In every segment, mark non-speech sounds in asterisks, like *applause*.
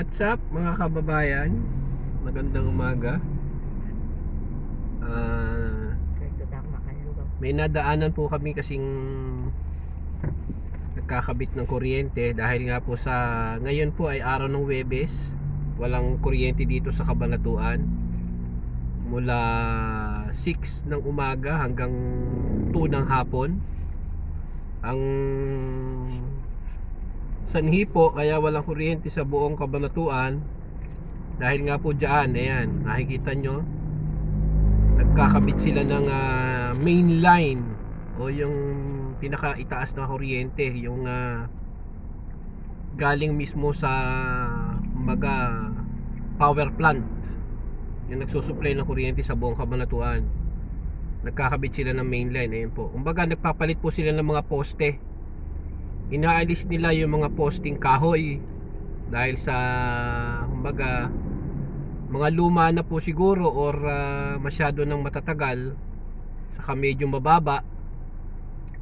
What's up mga kababayan? Magandang umaga. Makalugaw. may nadaanan po kami kasing nagkakabit ng kuryente dahil nga po sa ngayon po ay araw ng Webes. Walang kuryente dito sa Kabanatuan. Mula 6 ng umaga hanggang 2 ng hapon. Ang sanhi po kaya walang kuryente sa buong Kabanatuan. Dahil nga po dyan, ayan, nakikita nyo nagkakabit sila ng ah, main line. O yung pinakaitaas na kuryente yung ah, galing mismo sa maga power plant. Yung nagsusupply ng kuryente sa buong Kabanatuan. Nagkakabit sila ng main line ayun po. Kumbaga nagpapalit po sila ng mga poste inaalis nila yung mga posting kahoy dahil sa kumbaga mga luma na po siguro or ah, masyado nang matatagal saka medyo mababa.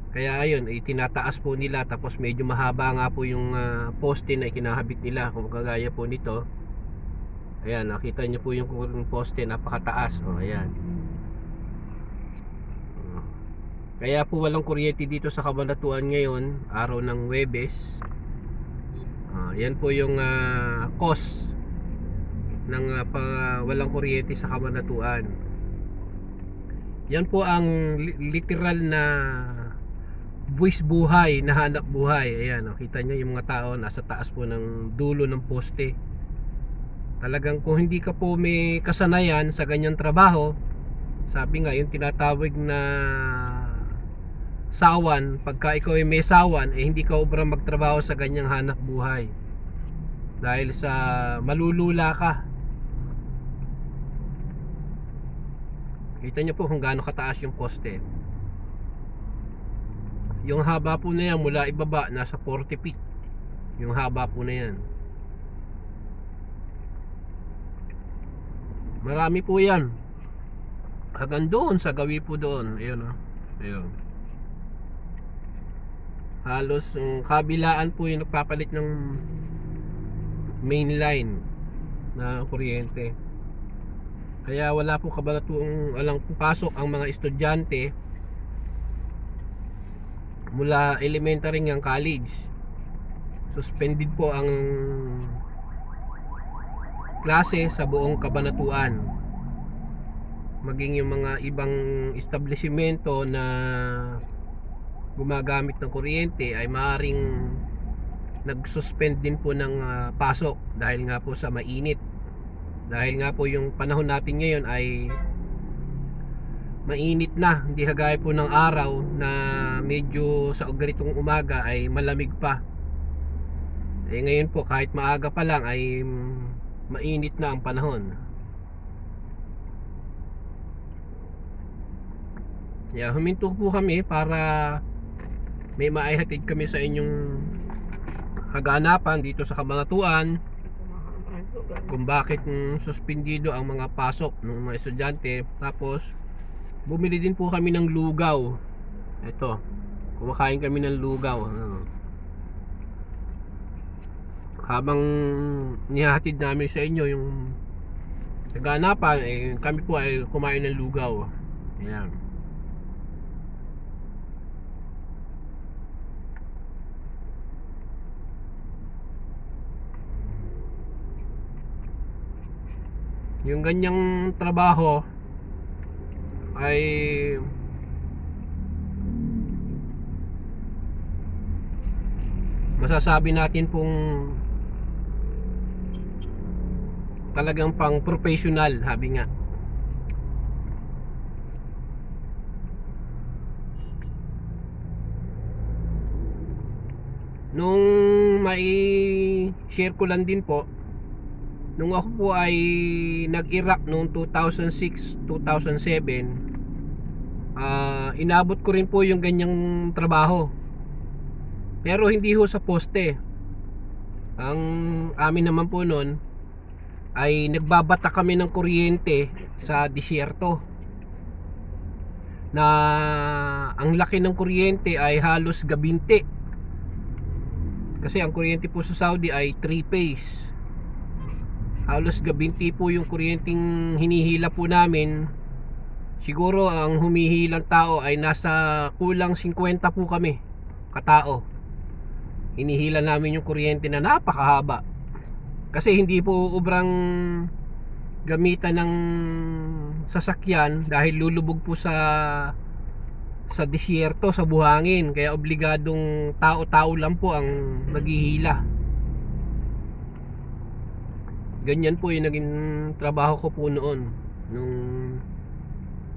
Kaya ayun ay tinataas po nila tapos medyo mahaba nga po yung ah, poste na ikinahabit nila kung kagaya po nito. Ayan nakita nyo po yung yung poste napakataas. O ayan kaya po walang kuryente dito sa Kabanatuan ngayon, araw ng Webes. Ah, yan po yung ah, cause ng ah, pa- walang kuryente sa Kabanatuan. Yan po ang li- literal na buwis buhay, na hanap buhay. Ayan, nakita nyo yung mga tao nasa taas po ng dulo ng poste. Talagang kung hindi ka po may kasanayan sa ganyang trabaho, sabi nga yung tinatawag na sawan, pagka ikaw ay may sawan, eh hindi ka obra magtrabaho sa ganyang hanap buhay. Dahil sa malulula ka. Kita nyo po kung gaano kataas yung poste. Yung haba po na yan mula ibaba, nasa 40 feet. Yung haba po na yan. Marami po yan. Hanggang doon, sa gawi po doon. Ayun o. Ayun. Halos yung kabilaan po yung nagpapalit ng main line na kuryente. Kaya wala po kabalatong alang pasok ang mga estudyante mula elementary hanggang college. Suspended po ang klase sa buong kabanatuan maging yung mga ibang establishmento na gumagamit ng kuryente ay maaring nag-suspend din po ng ah, pasok dahil nga po sa mainit. Dahil nga po yung panahon natin ngayon ay mainit na. Hindi kagaya po ng araw na medyo sa ganitong umaga ay malamig pa. Eh ngayon po kahit maaga pa lang ay mainit na ang panahon. Yeah, huminto po kami para may maihatid kami sa inyong haganapan dito sa Kabanatuan kung bakit suspendido ang mga pasok ng mga estudyante. Tapos, bumili din po kami ng lugaw. Ito, kumakain kami ng lugaw. Ano. Habang nihahatid namin sa inyo yung haganapan, eh, kami po ay kumain ng lugaw. Ayan. Yung ganyang trabaho ay masasabi natin pong talagang pang professional habi nga. Nung mai share ko lang din po Nung ako po ay nag-Iraq noong 2006, 2007, ah inabot ko rin po yung ganyang trabaho. Pero hindi ho sa poste. Ang amin naman po noon ay nagbabata kami ng kuryente sa disyerto. Na ang laki ng kuryente ay halos gabinte. Kasi ang kuryente po sa Saudi ay 3 phase. Halos gabinti po yung kuryenteng hinihila po namin. Siguro ang humihilang tao ay nasa kulang 50 po kami katao. Hinihila namin yung kuryente na napakahaba. Kasi hindi po ubrang gamitan ng sasakyan dahil lulubog po sa sa disyerto, sa buhangin. Kaya obligadong tao-tao lang po ang naghihila. Ganyan po yung naging trabaho ko po noon. Nung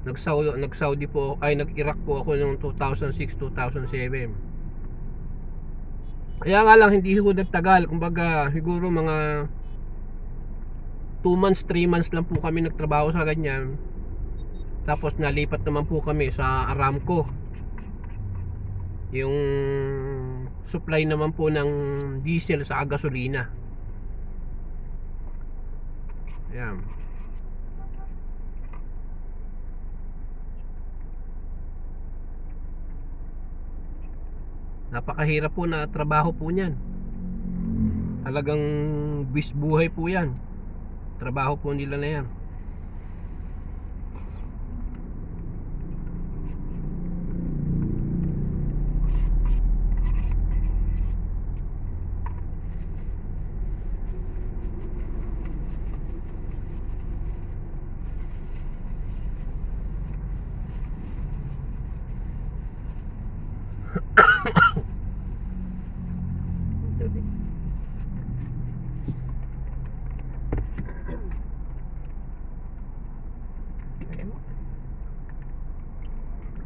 nag-Saudi, nag-Saudi po, ay nag-Iraq po ako noong 2006-2007. Kaya nga lang hindi ko nagtagal. Kumbaga, siguro mga 2 months, 3 months lang po kami nagtrabaho sa ganyan. Tapos nalipat naman po kami sa Aramco. Yung supply naman po ng diesel sa gasolina. Ayan. Napakahirap po na trabaho po niyan. Talagang bis buhay po yan. Trabaho po nila na yan.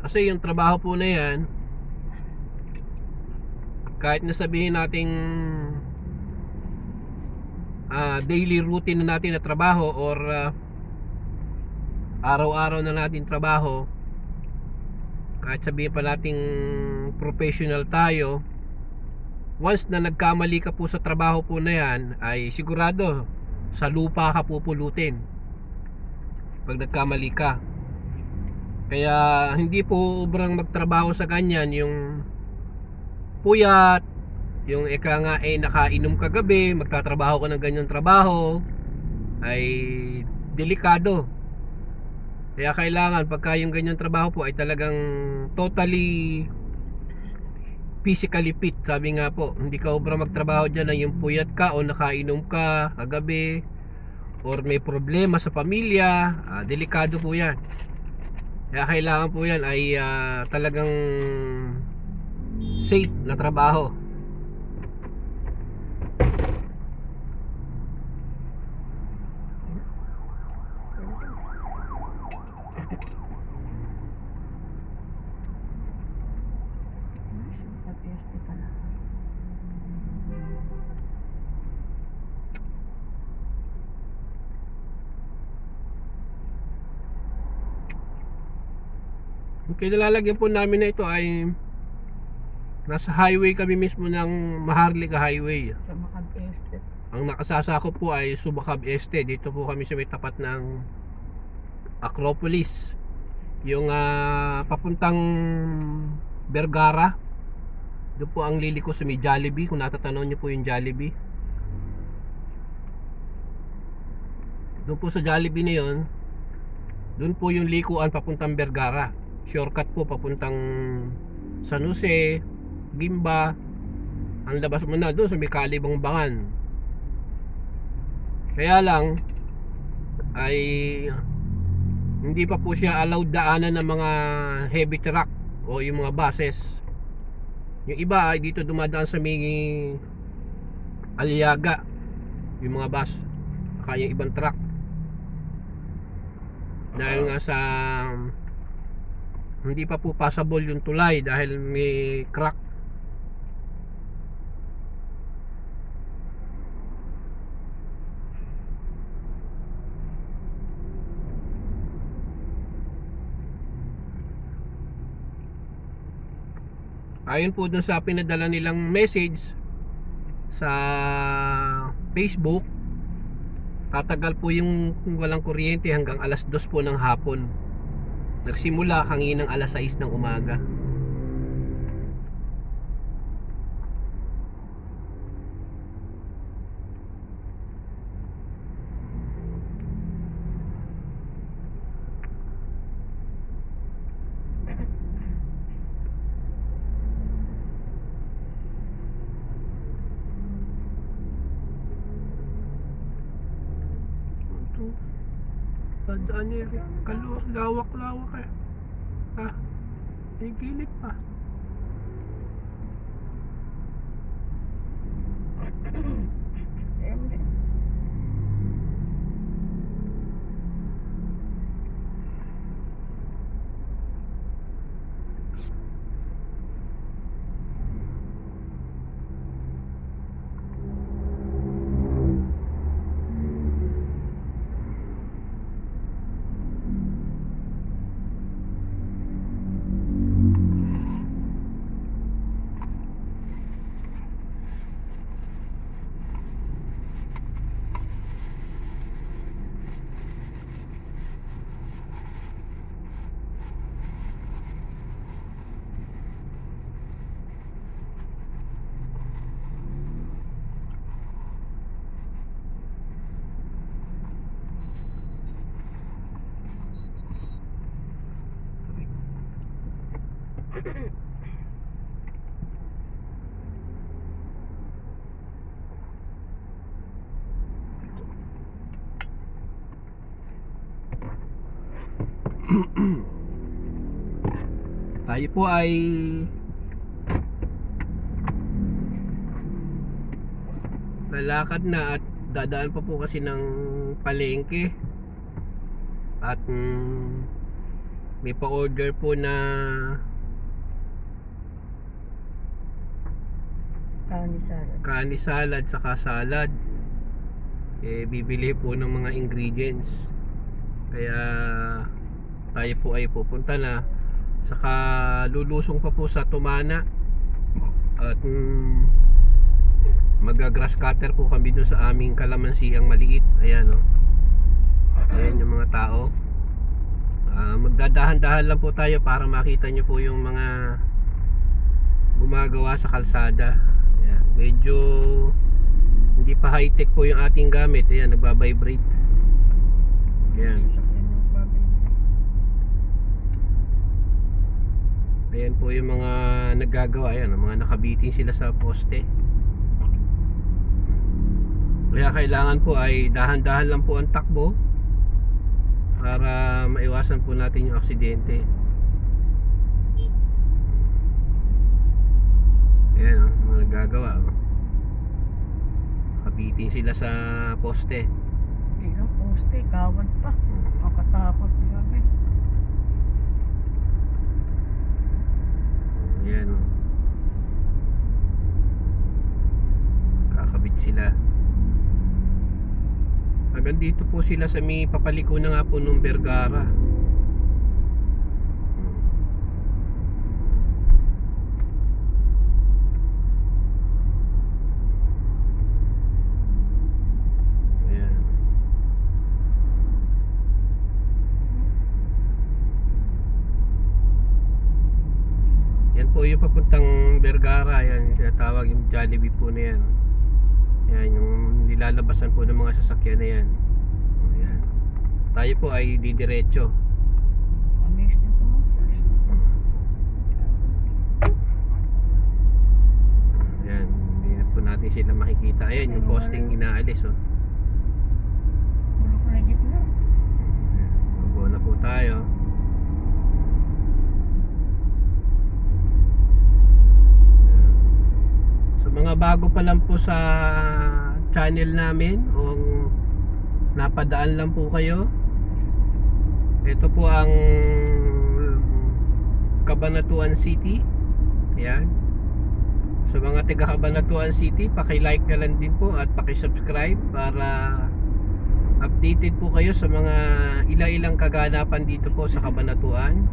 Kasi yung trabaho po na yan, kahit na sabihin nating ah, daily routine na natin na trabaho or ah, araw-araw na natin trabaho, kahit sabihin pa nating professional tayo, once na nagkamali ka po sa trabaho po na yan, ay sigurado sa lupa ka pupulutin pag nagkamali ka. Kaya hindi po ubrang magtrabaho sa ganyan yung puyat, yung eka nga eh nakainom kagabi, magtatrabaho ka ng ganyan trabaho ay delikado. Kaya kailangan pagka yung ganyan trabaho po ay talagang totally physically fit. Sabi nga po, hindi ka obra magtrabaho dyan na yung puyat ka o nakainom ka kagabi or may problema sa pamilya, ah, delikado po yan. Kaya kailangan po yan ay ah, talagang safe na trabaho. Pag-este pala. Yung kinalalagyan po namin na ito ay nasa highway kami mismo ng Maharlika Highway. Sa Macab-este. Ang nakasasakop po ay Subacab Este. Dito po kami sa may tapat ng Acropolis. Yung ah, papuntang Vergara. Doon po ang liliko sa may Jollibee. Kung natatanaw niyo po yung Jollibee. Doon po sa Jollibee na yun, doon po yung likuan papuntang Vergara. Shortcut po papuntang San Jose, Gimba. Ang labas mo na doon sa may Kalibang Bangan. Kaya lang ay hindi pa po siya allowed daanan ng mga heavy truck o yung mga buses. Yung iba ay dito dumadaan sa may Aliaga yung mga bus kaya ibang truck dahil nga sa hindi pa po passable yung tulay dahil may crack. Ayon po dun sa pinadala nilang message sa Facebook tatagal po yung walang kuryente hanggang alas 2 po ng hapon nagsimula hanginang alas 6 ng umaga daan. Kalu, lawak-lawak eh. Ha? May gilid pa. Eh, hindi. Tayo po ay lalakad na at dadaan pa po kasi ng palengke. At mm, may pa-order po na Kani salad. kani salad saka salad. Eh bibili po ng mga ingredients. Kaya tayo po ay pupunta na. Saka lulusong pa po sa Tumana. At mm, maga-grass cutter po kami doon sa aming kalamansiang maliit. Ayan o ayan yung mga tao. Ah, magdadahan-dahan lang po tayo para makita nyo po yung mga gumagawa sa kalsada ayan, medyo hindi pa high-tech po yung ating gamit. Ayan, nagbabibrate. Ayan. Ayan po yung mga naggagawa Ayan, mga nakabitin sila sa poste. Kaya kailangan po ay dahan-dahan lang po ang takbo Para maiwasan po natin yung aksidente Ayan, oh, mga naggagawa oh. Nakabitin sila sa poste Hindi lang, poste, kawad pa. Makatakot grabe. Ayan oh. Kakabit sila Hanggang dito po sila sa may papaliko na nga po nung Vergara Ayan Yan po yung papuntang Vergara, yan yung tinatawag yung Jollibee po na yan. Yan yung nilalabasan po ng mga sasakyan na yan. Ayan. Tayo po ay didiretso. Ayan, hindi na po natin sila makikita. Ayan yung posting inaalis oh. Mabuo na po tayo. So mga bago pa lang po sa channel namin o napadaan lang po kayo. Ito po ang Cabanatuan City. Ayan. Sa mga taga Cabanatuan City, paki-like na lang din po at paki-subscribe para updated po kayo sa mga ilang-ilang kaganapan dito po sa Cabanatuan.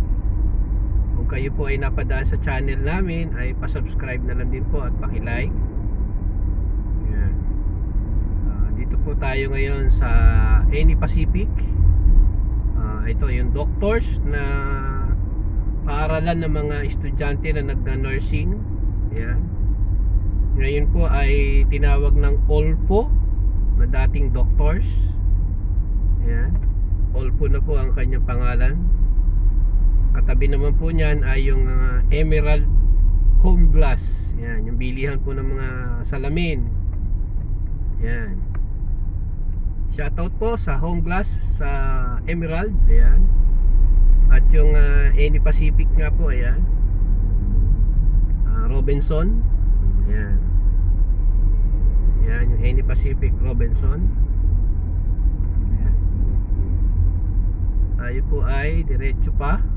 Kung kayo po ay napadaan sa channel namin, ay pa-subscribe na lang din po at paki-like. Ayan. Ah, dito po tayo ngayon sa Any Pacific. Ah, ito yung doctors na paaralan ng mga estudyante na nagna-nursing. Ayan. Ngayon po ay tinawag ng OLPO na dating doctors. Ayan. Olpo na po ang kanyang pangalan. Katabi naman po niyan ay yung ah, Emerald Home Glass. Ayan, yung bilihan po ng mga salamin. Ayan. Shoutout po sa Home Glass sa Emerald. Ayan. At yung uh, Any Pacific nga po. Ayan. Ah, Robinson. Ayan. Ayan yung Any Pacific Robinson. Ayan. Tayo po ay diretso pa.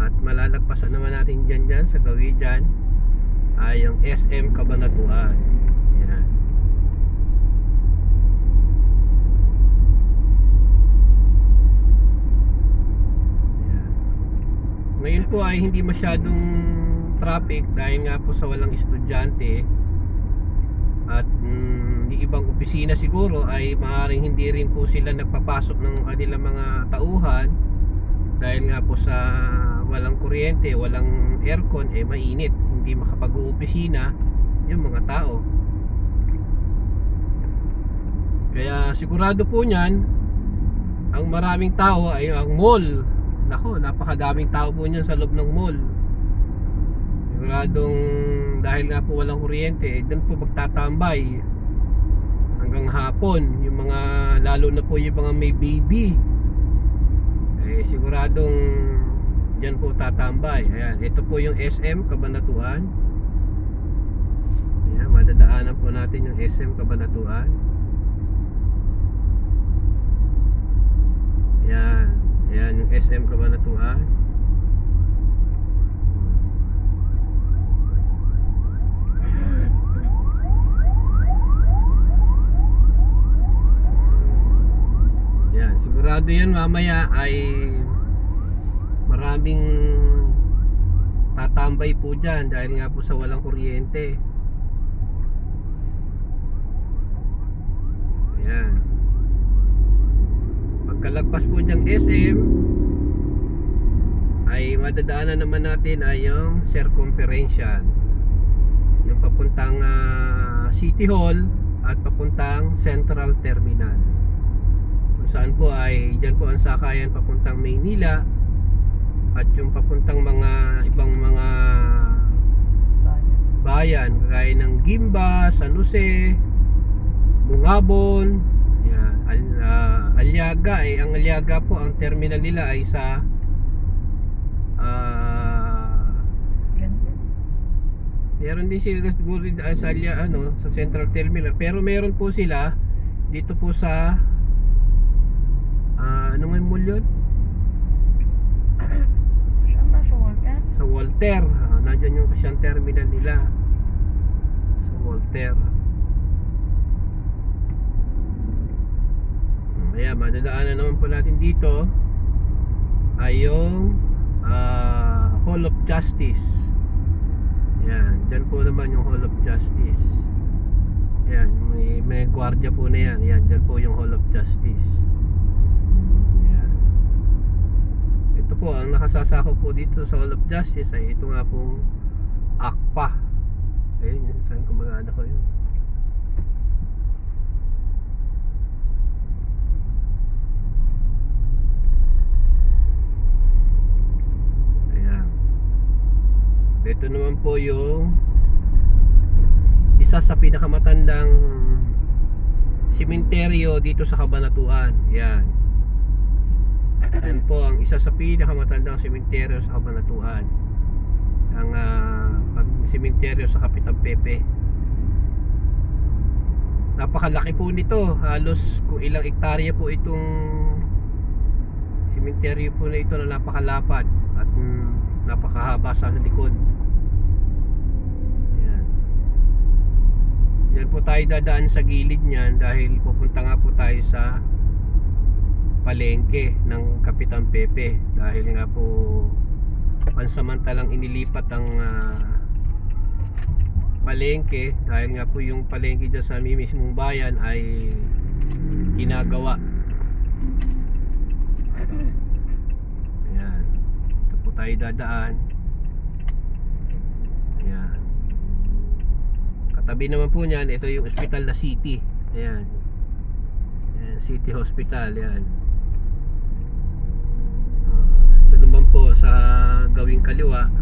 At malalagpasan naman natin dyan dyan sa gawin dyan ay yung SM Cabanatuan. Ayan. Ayan. Ngayon po ay hindi masyadong traffic dahil nga po sa walang estudyante at mm, ibang opisina siguro ay maaaring hindi rin po sila nagpapasok ng kanilang mga tauhan dahil nga po sa walang kuryente, walang aircon, eh mainit, hindi makapag-uopisina yung mga tao. Kaya sigurado po niyan, ang maraming tao ay ang mall. Nako, napakadaming tao po niyan sa loob ng mall. Siguradong dahil nga po walang kuryente, eh, doon po magtatambay hanggang hapon. Yung mga, lalo na po yung mga may baby. Eh, siguradong Diyan po tatambay. Ayan, ito po yung SM Kabanatuan. Ayan, madadaanan po natin yung SM Kabanatuan. Ayan, ayan yung SM Kabanatuan. Ayan, sigurado yan mamaya ay maraming tatambay po dyan dahil nga po sa walang kuryente. Ayan. Pagkalagpas po dyan SM ay madadaanan naman natin ay yung circumferential. Yung papuntang ah, City Hall at papuntang Central Terminal. Kung saan po ay dyan po ang sakayan papuntang Maynila at yung papuntang mga ibang mga Bayan. bayan kagaya ng Gimba, San Jose, Bungabon, yan, Al, ah, Aliaga eh ang Aliaga po ang terminal nila ay sa din. meron din sila siguro din, ah, sa Alia, ano sa Central Terminal pero meron po sila dito po sa ah ano nga yung mall yun? *coughs* Saan ba sa Walter? sa Walter. Ah, nandyan yung siyang terminal nila. Sa Walter. Hmm, madadaanan naman po natin dito ay yung ah, Hall of Justice. Ayan, dyan po naman yung Hall of Justice. Ayan, may, may gwardiya po na yan. Ayan, dyan po yung Hall of Justice. Ayan. Ito po, ang nakasasakop po dito sa Hall of Justice ay ito nga pong ACPA. Ayun, yun, saan ko mga anak ko yun. Ayan. Ito naman po yung isa sa pinakamatandang simenteryo dito sa Kabanatuan. Yan. Yan po ang isa sa pinakamatandang simenteryo sa Kabanatuan. Ang ah, simenteryo sa Kapitan Pepe. Napakalaki po nito. Halos kung ilang ektarya po itong simenteryo po na ito na napakalapad at mm, napakahaba sa likod. Yan. Yan po tayo dadaan sa gilid niyan dahil pupunta nga po tayo sa palengke ng Kapitan Pepe dahil nga po pansamantalang inilipat ang ah, palengke dahil nga po yung palengke dyan sa mismong bayan ay ginagawa. Ayan. Ito po tayo dadaan. Ayan. Katabi naman po niyan ito yung ospital na city. Ayan. Ayan city hospital ayan. Ah, ito naman po sa gawing kaliwa